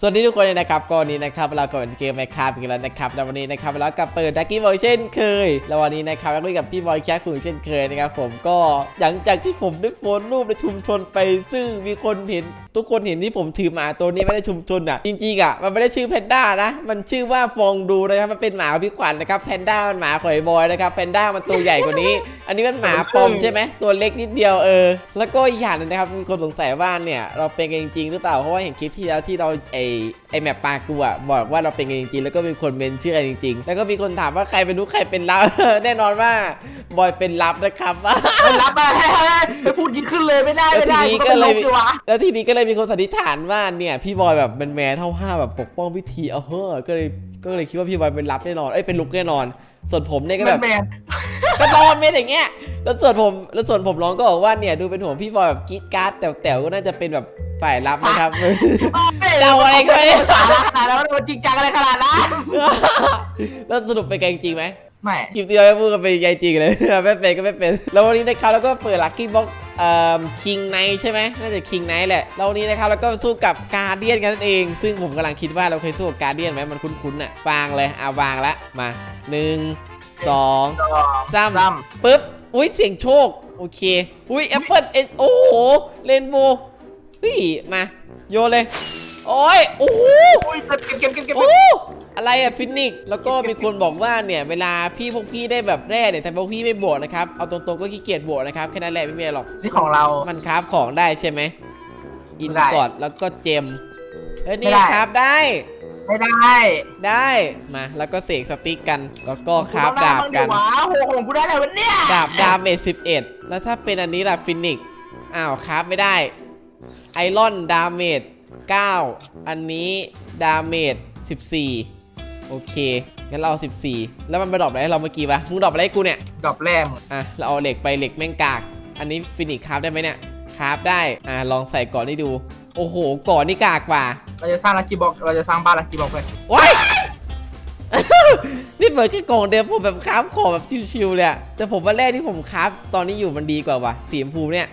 สวัสดีทุกคนเลยนะครับก็วันนี้นะครับเราก็เป็นเกมไมคคาอีกแล้วนะครับแล้ววันนี้นะครับเรากลับเปิดดักกี้บอยเช่นเคย แล้ววันนี้นะครับเราคุยกับพี่บอยแคสคุยเช่นเคยนะครับผมก็หลังจากที่ผมได้โพสรูปในชุมชนไป ซึ่งมีคนเห็นทุกคนเห็นที่ผมถือหมาตัวนี้ไม่ได้ชุมชนอะจริงๆอะมันไม่ได้ชื่อแพนด้านะมันชื่อว่าฟองดูนะครับมันเป็นหมาพี่ขวัญนะครับแพนด้ามันหมาของไอ้บอยนะครับแพนด้ามันตัวใหญ่กว่านี้ อันนี้มันหมาปอมใช่ไหมตัวเล็กนิดเดียวเออแล้วก็อีกอย่างนึงนะครับมีคนสงสัยว่าเนี่ยเราเป็นกันจริงหรือเปล่าเพราะว่าเห็นคลิปที่แล้วที่เราไอไอแมปปลากูอะบอกว่าเราเป็นกันจริงๆ แล้วก็มีคนเมนชื่อกันจริงๆ แล้วก็มีคนถามว่าใครเป็นรู้ใครเป็นลับ แน่นอนว่าบอยเป็นลับนะครับไม่รับไปไปพูดยิงขึ้นเลยไม่ได้แล้วไม่ทีได้นี้มันก็ก็เลเลยยดีวะ แล้วทีนี้ก็เลยมีคนสันนิษฐานว่าเนี่ยพี่บอยแบบแมนแมนๆเท่าๆแบบปกป้องพิธีเอาเฮ้อก็เลยก็เลยคิดว่าพี่บอยเป็นลับแน่นอน เอ้ยเป็นลุกแน่นอน ส่วนผมเนี่ยก็แมแบบนแมนก็นอนเป็นอย่างเงี้ย แล้วส่วนผมแล้วส่วนผมร้องก็บอกว่าเนี่ยดูเป็นห่วงพี่บอยแบบกรีดกราร์ดแต่แต่ก็น่าจะเป็นแบบ ฝ่ายรับนะครับ เราอะไรก็ไม่ได้ สาระขนาดนั้นมันจริงจังอะไรขนาดนั้นแล้วสรุปเป็นไงจริงไหมไม่คลิปที่เราพูดกันเป็นไงจริงเลย ไม่เป็นก็ไม่เป็น แล้ววันนี้นะครับเราก็เปิดลัคกี้บ็อกเอ่อคิงไนใช่ไหมน่าจะคิงไนแหละแล้ววันนี้นะครับเราก็สู้กับการเดียนกันนั่นเอง ซึ่งผมกำลังคิดว่าเราเคยสู้กับการเดียนไหมมันคุ้นๆน่ะวางเลยเอาวางละมาหนึ่งสองต่อสามซ้ปึ๊บ อุ้ยเสียงโชค โอเค อุ้ยแอปเปิลเอ็นโอ้โหเรนโบว์ เฮ้ยมาโยนเลย โอ้ยโอ้โหำอุ้ยเก็บเก็บเก็บเก็บโอ้อะไรอะฟินิกซ์แล้วก็มีคนบอกว่าเนี่ยเวลาพี่พวกพี่ได้แบบแร่เนี่ยแต่พวกพี่ไม่บวกนะครับเอาตรงๆก็ขี้เกียจบวกนะครับแค่นั้นแหละไม่มีอะไรหรอกนี่ของเรา มันคราฟของได้ใช่ไหมอินไม่ได้ กอดแล้วก็เจมเฮ้ยไม่นี่ได้คราฟได้ ไม่ได้ได้มาแล้วก็เสกสติ๊กกัน แล้วก็คราฟดาบกันวะโหของกูได้อะไรวะเนี่ยดาบดาเมจ11 แล้วถ้าเป็นอันนี้ล่ะฟินิกซ์อ้าวครับไม่ได้ ไอรอนดาเมจ9อันนี้ดาเมจ14 โอเค งั้นเราเอา14 แล้วมันไปดรอปอะไรให้เราเมื่อกี้ปะมึงดรอปอะไรให้กูเนี่ยดอกแรมอะ เราเอาเหล็กไปเหล็กแม่งกาก อันนี้ฟินิกซ์คราฟได้ไหมเนี่ย คราฟได้ อะ ลองใส่ก่อนให้ดู โอ้โห ก่อนนี่กากกว่า เราจะสร้างลักกี้บ็อก เราจะสร้างบ้านลักกี้บ็อกเลยว้ายนี่เหมือนแค่กล่องเดิมผมแบบคราฟของแบบชิวๆเลยอะแต่ผมว่าแรกที่ผมคราฟตอนนี้อยู่มันดีกว่าว่ะสีชมพูเนี่ย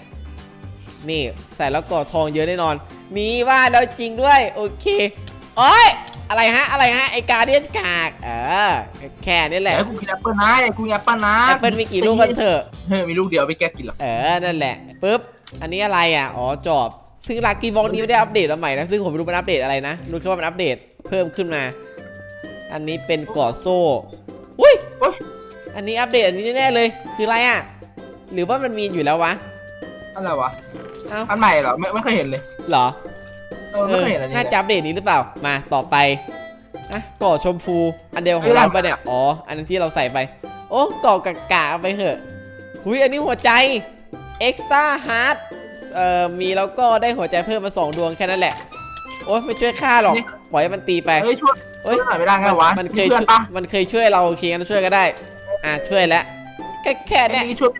นี่ใส่แล้วก่อทองเยอะแน่นอน มีว่าแล้วจริงด้วย โอเคโอ้ยอะไรฮะ อะไรฮะ ไอการเดียนกาก เออ แค่นี้แหแต่ละให้กูกินแอปเปิลนะให้กูกินแอปเปิลนะแอปเปิลมีกี่ลูกกันเถอะเฮ้ยมีลูกเดียวไปแกกินหรอ เออ นั่นแหละปุ๊บ อันนี้อะไรอะ อ๋อ จอบ ซึ่งลักกี้บ็อกนี้ไม่ได้อัปเดตมาใหม่นะ ซึ่งผมไม่รู้มันอัปเดตอะไรนะ รู้แค่ว่ามันอัปเดตเพิ่มขึ้นมา อันนี้เป็นกอดโซ่ อุ้ยโอ๊ยอันนี้อัปเดตอันนี้แน่ๆเลย คืออะไรอะ หรือว่ามันมีอยู่แล้ววะ อะไรวะเอ้าอันใหม่เหรอไม่ไม่เคยเห็นเลยเหรอเออไม่เคยเห็นอันนี้น่าเลย จะอัปเดตนี้หรือเปล่า มาต่อไปอะกอดชมพูอันเดียวของเฮ้ยเราอะไรปะเนี่ยอ๋ออันนั้นที่เราใส่ไป โอ้กอดกากาเอาไปเถอะหุยอันนี้หัวใจ extra heart เอ่อมีแล้วก็ได้หัวใจเพิ่มมาสองดวงแค่นั้นแหละ โอ้ยไม่ช่วยฆ่าหรอกปล่อยให้มันตีไป เฮ้ยช่วยเอ้ย ช่วยหน่อยไม่ได้ไงวะมันเคยเพื่อนปะมันเคยช่วยเราโอเคงั้นช่วยก็ได้ อะช่วยแล้วแค่แค่เนี้ยไอ้นี่ช่วย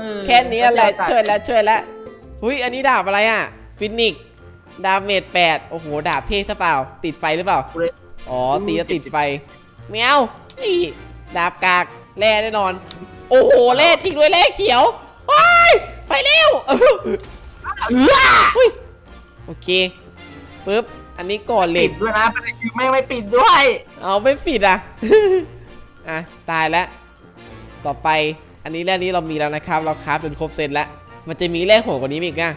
เออแค่นี้อะไรช่วยแล้วช่วยแล้วหุยอันนี้ดาบอะไรอะฟินิกดาเมจแปดโอ้โหดาบเท่ซะเปล่า ติดไฟหรือเปล่ากูเลยอ๋อตีแล้วติดไฟแมวนี่ดาบกากแร่แน่นอน โอ้โหแร่จริงด้วยแร่เขียวว้ายไปเร็วเอออุ้ยโอเคปึ๊บอันนี้ก่อนเหล็ปิก ดด้วยนะประเด็นคือไม่ไม่ปิดด้วย เอาไม่ปิดอะ อะ ตายแล้ว ต่อไป อันนี้แร่นี้เรามีแล้วนะครับ เราคราฟจนครบเซตแล้ว มันจะมีแร่โหดกว่านี้อีกอะ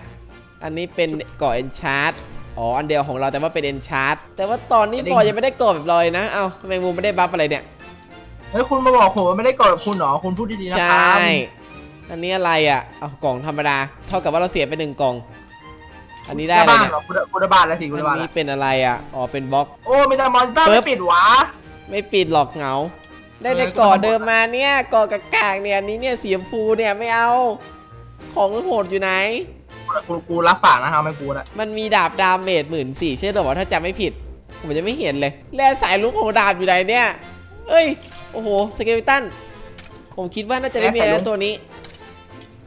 อันนี้เป็นก่อเอนชาร์ตอ๋อ อันเดียวของเราแต่ว่าเป็นเอนชาร์ตแต่ว่าตอนนี้บอยยังไม่ได้ก่อแบบลอยนะ เอ้าทำไมมูไม่ได้บัฟอะไรเนี่ยเฮ้ยคุณมาบอกผมว่าไม่ได้กอดกับคุณเหรอ คุณพูดดีๆนะใชครั่บอันนี้อะไรอะ เอากล่องธรรมดา เท่ากับว่าเราเสียไปหนึ่งกล่อง อันนี้ได้ได้อะไรบ้านเนี่ยเหรอคุณคุณได้บ้านแล้วสิคุณได้บ้าอันนแล้นี้วเป็นอะไรอะ อ๋อ เป็นบล็อก โอ้มีแต่มอนสเตอร์ปึ๊ไม่บปิดหวะ ไม่ปิดหรอกเหงา ได้แต่เออก่อก็ต้องเดิมมาเนี่ยก่อกากากๆเนี่ยอันนี้เนี่ยสีชมพูเนี่ยไม่เอา ของโหดอยู่ไหน กูกูรับฝากนะครับไม่กูนะมันมีดาบดาเมจหมื่นสี่ใช่หรอวะถ้าจำไม่ผิด ผมจะไม่เห็นเลยแร่สายลุกของดาบอยู่ไหนเนี่ยเอ้ย โอ้โห สเกลิตัน ผมคิดว่าน่าจะไม่มีแล้วตัวนี้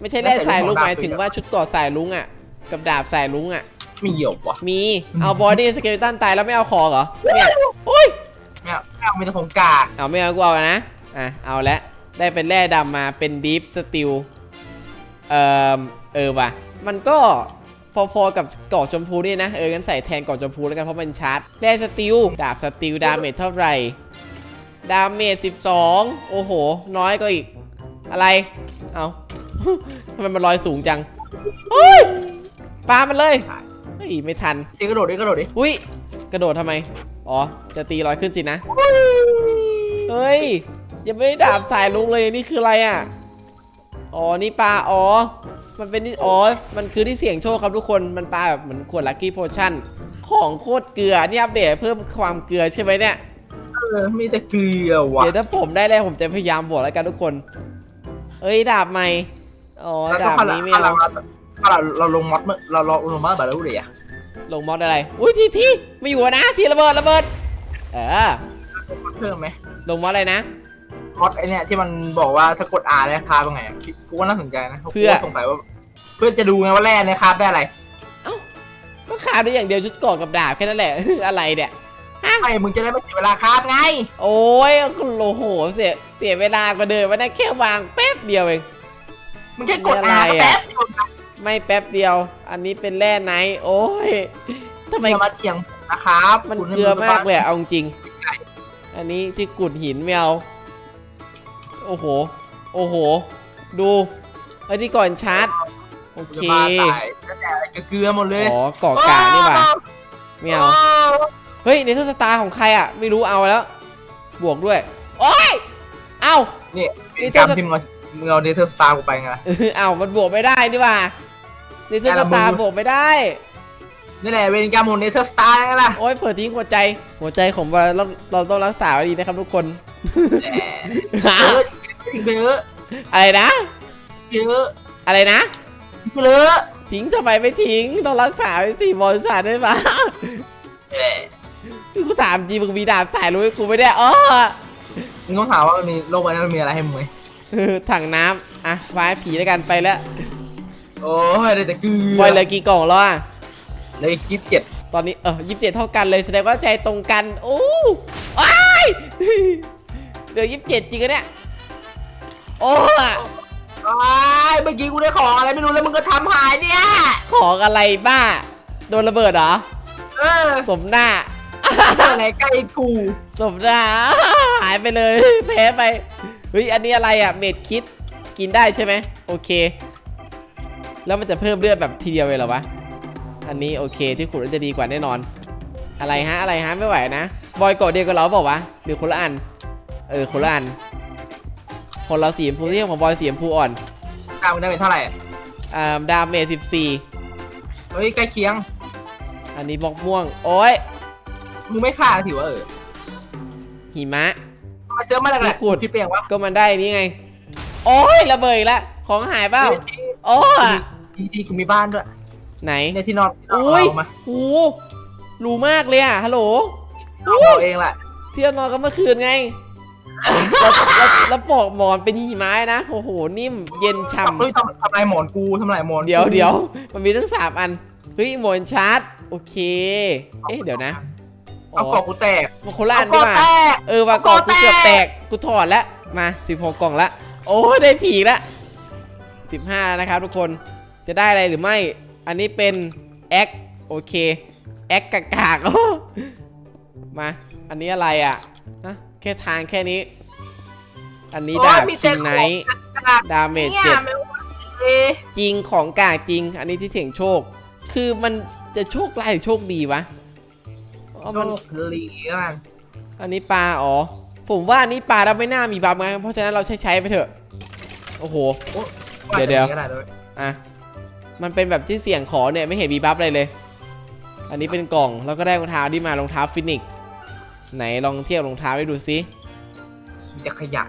ไม่ใช่แร่สายลุกหมายถึงว่าชุดเกอดสายลุงอะ กับดาบสายลุงอะมีเหยี่ยววะมี เอาบอดี้สเกลิตันตายแล้วไม่เอาคอเหรอ เนี่ย โอ้ยไม่ เอาไม่เอามีแต่ผมกากเอาไม่เอากูเอานะ อะ เอาละ ได้เป็นแร่ดำมา เป็นดีฟสติลเอ่อเออว่ะ มันก็พอๆกับเกาะชมพูนี่นะ เอองั้นใส่แทนเกาะชมพูแล้วกันเพราะมันชาร์จแร่สติลดาบสติลดาเมจเท่าไหร่ ดาเมจ12 โอ้โห น้อยก็อีก อะไร เอาทำไมมันลอยสูงจังเฮ้ยปามันเลย เฮ้ย ไม่ทันเจกระโดดดิกระโดดดิ อุ้ยกระโดดทำไม อ๋อ จะตีลอยขึ้นสินะ เฮ้ย ยังไม่ได้ดาบสายลุกเลย นี่คืออะไรอะ อ๋อ นี่ปลา อ๋อ มันเป็นนี่ อ๋อ มันคือที่เสี่ยงโชคครับทุกคน มันปลาแบบเหมือนขวดลัคกี้โพชั่น ของโคตรเกลือ นี่อัปเดตเพิ่มความเกลือใช่ไหมเนี่ย เออมีแต่เกลือว่ะเดี๋ยวถ้าผมได้แล้วผมจะพยายามบวกแล้วกันทุกคน เอ้ย ดาบใหม่ อ๋อ แล้วก็ดาบข้างหลังนี้ไม่ข้างหลัเอางเราข้างหลังเราลงม็อดเมื่อเราเราลงม็อดแบบแล้วเลยอะ ลงมอดอะไร อุ้ยทีทีไม่อยู่อะนะทีระเบิดระเบิด เออ เพิ่มไหมลงมอดอะไรนะม็อดไอเนี่ยที่มันบอกว่าถ้ากด R ได้คาเป็นไงอะกูว่าน่าสนใจนะเพื่อ กูก็สงสัยว่า เพื่อจะดูไงว่าแร่ในคาบได้อะไรก็ขาดได้อย่างเดียวชุดเกาะกับดาบแค่นั้นแหละ อะไรเนี่ยไม่มึงจะได้ไม่เสียเวลาคาบไง โอ้ยโอ้โหเสียเสียเวลากว่าเดิมวันนั้นแค่วางแป๊บเดียวเอง มึงแค่กด มี R อะไรก็อะ แป๊บเดียวนะ ไม่แป๊บเดียว อันนี้เป็นแร่ไนท์โอ้ยทำไมอย่ามาเถียงนะครับมันคุณเกลือมากเลยอะเอาจริง อันนี้ที่กุดหินไม่เอา โอ้โห โอ้โห ดูไอ้ที่ก่อนชาร์จ โอกูเค จะบ้าตายแล้วแต่อะไรเกลือหมดเลยอ๋อเกาะกานี่หว่าไม่เอา เฮ้ยเนเธอร์สตาร์ของใครอะ ไม่รู้เอาแล้ว บวกด้วย โอ้ย เอ้า นี่นี่กรรมเธอที่มึงเอามึงเอาเนเธอร์สตาร์กูไปไงล่ะเออเอ้ามันบวกไม่ได้นี่หว่า เนเธอร์สแต่ละตาร์มือบวกไม่ได้ นี่แหละเป็นกรรมของเนเธอร์สตาร์ไงล่ะโอ้ยเปิดทิ้งหัวใจ หัวใจของเราเราเราต้องรักษาไว้ดีนะครับทุกคนเออทิ้งไปเยอะอะไรนะเยอะอะไรนะทิ้งไปเลยทิ้งทำไมไม่ทิ้งต้องรักษาไว้สิบริษัทได้ปะคือกูถามจริงมึงมีดาบสายรู้ให้กูไม่ได้อ๋อมึงต้องถามว่ามันมีโลกใบนั้นมันมีอะไรให้มึงไหมเออถังน้ำอะฟ้าผีแล้วกันไปแล้ว โอ้ยได้แต่เกลืบอยเหลยกี่กล่องแล้วอะเลยคิดเจ็ดตอนนี้เออยี่สิบเจ็ดเท่ากันเลยแสดงว่าใจตรงกันโอ้อ้ายเหลือยี่สิบเจ็ดจริงอะเนี่ยโอ้ยไอ้ายเมื่อกี้กูได้ของอะไรไม่รู้แล้วมึงก็ทำหายเนี่ย ของอะไรบ้า โดนระเบิดเหรอเออสมหน้า อะไรใกล้กูสมหน้าหายไปเลยแพ้ไปเฮ้ยอันนี้อะไรอะเม็ดคิดกินได้ใช่ไหมโอเค แล้วมันจะเพิ่มเลือดแบบทีเดียวเลยเหรอวะ อันนี้โอเคที่ขุดแล้วจะดีกว่าแน่นอน อะไรฮะอะไรฮะไม่ไหวนะ บอยเกาะเดียวกับเราเปล่าวะหรือคนละอัน เออคนละอันคนเราสีชมพูที่ของบอยสีชมพูอ่อนกล้ามึงได้เป็นเท่าไหร่อ่าดาเมจสิบสี่เฮ้ยใกล้เคียง อันนี้บล็อกม่วง โอ้ยมึงไม่ฆ่าถือว่าเออหิมะมาเจอมาจากไหนที่ขุดพี่เปียงวะก็มันได้นี่ไง โอ้ยระเบิดอีกแล้วของหายเปล่าโอ้ย ทีทีกูมีบ้านด้วย ไหนในที่นอนที่นอนอุ้ยเรามาโอ้รู้มากเลยอะฮัลโหลเราเองแหละเที่ยวนอนกันเมื่อคืนไงแล้วแล้วแล้วปลอกหมอนเป็นหิมะนะโอ้โหนิ่มเย็นฉ่เฮ้ยทำทำลายหมอนกูทำลายหมอนำเดี๋ยวเดี๋ยวมันมีทั้งสามอัน เฮ้ยหมอนชาร์จ โอเค เอ๊ะเดี๋ยวนะเอากรอกกูแตกมันคนละอัเอานกรดีอกกว่าแตก เออว่ากล่องกูเกือบแตก กูถอดแล้ว มา 16 กล่องละ โอ้ได้ผีกละ 15 แล้วนะครับทุกคน จะได้อะไรหรือไม่ อันนี้เป็นแอคโอเคแอคกากากๆมา อันนี้อะไรอะฮะแค่ทางแค่นี้ อันนี้โอ้ยดาบมีคิแต่งของไนท์กากดาเมจเนี่ยเจ็ดไม่ว่าเอ๊ะจริงของกากจริง อันนี้ที่เสียงโชค คือมันจะโชคร้ายหรือโชคดีวะอ๋อโชมันคดีแล้วกันอันนี้ปลาอ๋อ ผมว่าอันนี้ปลาเราไม่น่ามีบัฟไงเพราะฉะนั้นเราใช้ใช้ไปเถอะ โอ้โห เดี๋ยวเดี๋ยวาจะมีก็ได้วยอะ มันเป็นแบบที่เสี่ยงขอเนี่ยไม่เห็นมีบัฟอะไรเลย อันนี้เป็นกล่องแล้วก็ได้รองเท้าที่มารองเท้าฟินิกซ์ไหนลองเทียบรองเท้าให้ดูซิมีแต่ขยะ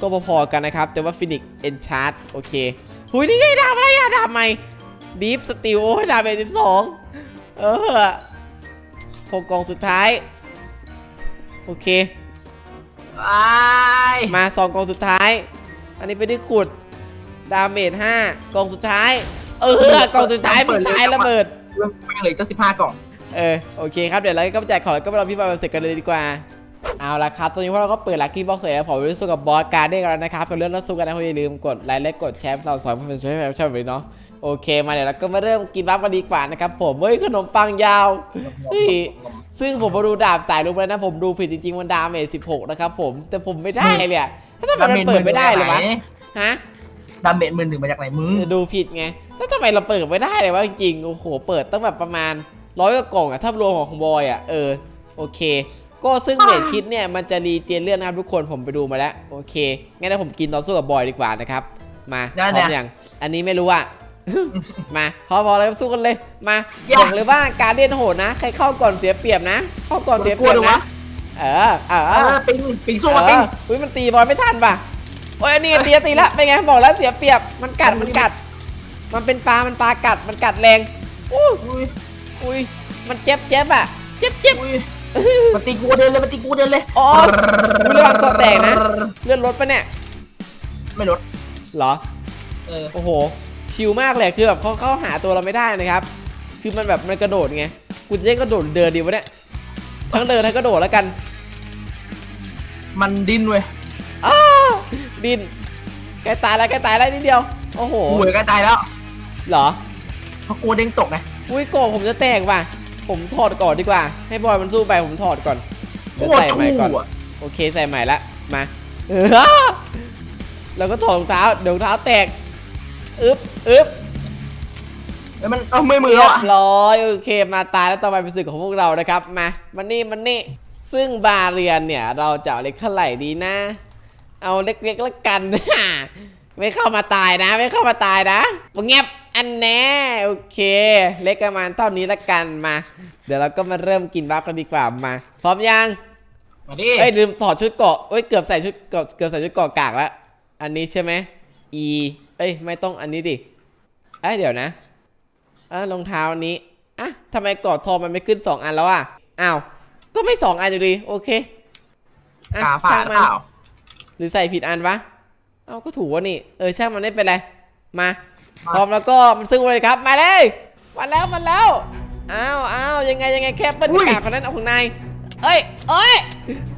ก็พอๆกันนะครับ แต่ว่าฟินิกเอนชาร์ตโอเคหุยนี่ไงดาบอะไรอะดาบใหม่ดีฟสติลโอ้ยดาบเอสิบสองเออหกกล่องสุดท้าย โอเคไอ้ายมาสองกล่องสุดท้าย อันนี้ไปได้ขุด ดาเมจห้ากล่องสุดท้าย เออกล่องสุดท้ายมันตายระเบิดเรื่องแม่งเหลยก็สิบห้ากล่อง เออโอเคครับเดี๋ยวเราก็ไปแจกของแล้วก็ไปรอพี่บอลเสร็จกันเลยดีกว่าเอาละครับ ตอนนี้พวกเราก็เปิดลัคกี้บ็อกซ์แล้วผมไปสู้กับบอสการ์เด้กันแล้วนะครับกับเรื่องนักสู้กันนะอย่าลืมกดไลค์และกดแชร์เราสอนเพื่อนๆช่วยแชร์ช่วยแบบนี้เนาะโอเคมาเดี๋ยวเราก็มาเริ่มกินบัฟกันดีกว่านะครับผมเฮ้ยขนมปังยาวเฮ้ยซึ่งผมมาดูดาบสายลุกแล้วนะผมดูผิดจริงๆมันดาเมจ16 นะครับผมแต่ผมไม่ได้เลยอะแล้วทำไมมันเปิดไม่ได้เลยวะฮะ ดาเมจหมื่นหนึ่งมาจากไหนมึงเออดูผิดไง แล้วทำไมเราเปิดไม่ได้เลยวะจริงๆโอ้โห เปิดตั้งแบบประมาณร้อยกว่ากล่องอะถ้ารวมของของบอยอะเออ โอเค ก็ซึ่งเมจคิดเนี่ยมันจะรีเจนเลื่อนนะครับทุกคนผมไปดูมาแล้ว โอเค งั้นเดี๋ยวผมกินต่อสู้กับบอยดีกว่านะครับ มาพได้ร้อมเนี่ยยังอันนี้ไม่รู้อะ มาพอพอเลยสู้กันเลย มาอย่าบอกเลยว่าการเล่นโหดนะ ใครเข้าก่อนเสียเปรียบนะ เข้าก่อนเสียเปรียบกลัวดูนะวะเออ เออเออปิงปิงสู้กับปิงเอออุ้ยมันตีบอลไม่ทันป่ะ โอ้ยอันนี้ตีตีละเป็นไงบอกแล้วเสียเปรียบมันกัดมันกัด มันเป็นปลามันปลากัดมันกัดแรงอู้อุ้ยอุ้ยมันเจ็บเจ็บอะเจ็บเจ็บอุ้ยมันตีกูเดินเลยมันตีกูเดินเลยอ๋ออุ๊ยระวังคอแตกนะเลื่อนรถปะเนี่ยไม่ลดเหรอเออโอ้โหชิลมากเลยคือแบบเขาเข้าหาตัวเราไม่ได้นะครับ คือมันแบบมันกระโดดไงกูจะเล่นกระโดดเดินดีวะเนี่ยทั้งเดินทั้งกระโดดแล้วกัน มันดิ้นเว้ย อ้าวดินใกล้ตายแล้วใกล้ตายแล้วนิดเดียว โอ้โหหวยกันตายแล้วเหรอ เพราะกูเด้งตกไงอุ้ยโกรธผมจะแตกว่ะ ผมถอดก่อนดีกว่า ให้บอยมันสู้ไปผมถอดก่อนโคเดี๋ยวตรใส่ใหม่ทู่ก่อนอะโอเคใส่ใหม่ละ มาเออแล้วก็ถอดรองเท้า เดี๋ยวรองเท้าแตก อึ๊บอึ๊บเอ้ยมันเอาไม่มือเรีแล้วยอะบร้อยโอเคมาตายแล้วต่อไปเป็นศึกของพวกเรานะครับมามันนี่มันนี่ซึ่งบาเรียนเนี่ยเราจะเอาเล็กเท่าไหร่ดีนะ เอาเล็กๆแล้วกัน ไม่เข้ามาตายนะ ไม่เข้ามาตายนะเงียบอันแน่โอเค เล็กประมาณเท่านี้ละกันมา เดี๋ยวเราก็มาเริ่มกินบัฟกันดีกว่ามา พร้อมยังมาดิเอ้ยลืมถอดชุดเกราะเอ้ยเกือบใส่ชุดเกราะเกือบใส่ชุดเกราะกากแล้วอันนี้ใช่ไหม E เอ้ยไม่ต้องอันนี้ดิเอ้ยเดี๋ยวนะอ่ารองเท้าอันนี้อะทำไมเกราะทองมันไม่ขึ้นสองอันแล้วอะอ้าวก็ไม่สองอันอยู่ดีโอเคอะกาฝาช่างหรือมันเปล่าห รือใส่ผิดอันวะ เอ้าก็ถูกวะนี่ เออช่างมันไม่เป็นไรมามา พร้อมแล้วก็มันซึ่งเลยครับ มาเลย มาแล้วมาแล้ว อ้าวอ้าวยังไงยังไงแค่เปิ้ลกากคนนั้นเอาของนาย เอ้ยเอ้ย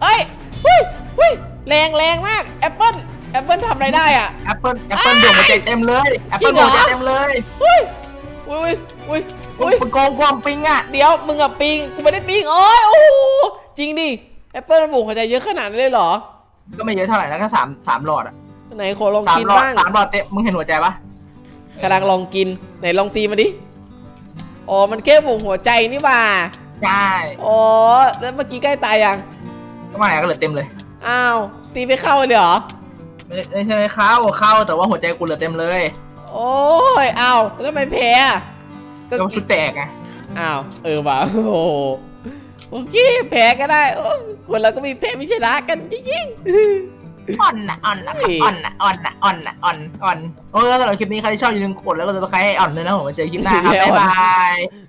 เอ้ยหุ้ยหุ้ยแรงแรงมากแอปเปิ้ลแอปเปิ้ลทำอะไรได้อะ แอปเปิลแอปเปิลดวงหัวใจเต็มเลยแอปเปิลจริดงวเหรองหัวใจเต็มเลยหุ้ยอุ้ยอุ้ยอุ้ยมึงโกงความปิงอะ เดี๋ยวมึงกับปิงกูไม่ได้ปิงโอ้ยโอ้โหจริงดิแอปเปิ้ลมันบุกหัวใจเยอะขนาดนั้นเลยเหรอ ก็ไม่เยอะเท่าไหร่นะแค่สามสามหลอดอะไหนขอลองสามกินหลอดบ้างสามหลอดเต็มมึงเห็นหัวใจปะกำลังลองกินไหนลองตีมาดิอ๋อมันแค่บุ่งหัวใจนี่หว่าใช่อ๋อแล้วเมื่อกี้ใกล้ตายยังก็ไม่ก็เหลือเต็มเลยอ้าวตีไม่เข้าเลยเหรอไม่ไม่ใช่ไม่เข้าเข้าแต่ว่าหัวใจกูเหลือเต็มเลย โอ้ยอ้าวแล้วทำไมแพ้อะก็ก็ชุดแตกไงอ้าวเออว่ะโอ้โห โอเคแพ้ก็ได้โอ้ยคนเราก็มีแพ้ไม่ชนะกันจริงอ่อนนะอ่อนนะเฮ้ยอ่อนนะอ่อนนะอ่อนนะอ่อนอ่อนโอ้ยแล้วสำหรับคลิปนี้ใครที่ชอบอย่าลืมกดแล้วก็จะใครให้อ่อนเลยนะผมมาเจอคลิปหน้าครับบ๊ายบาย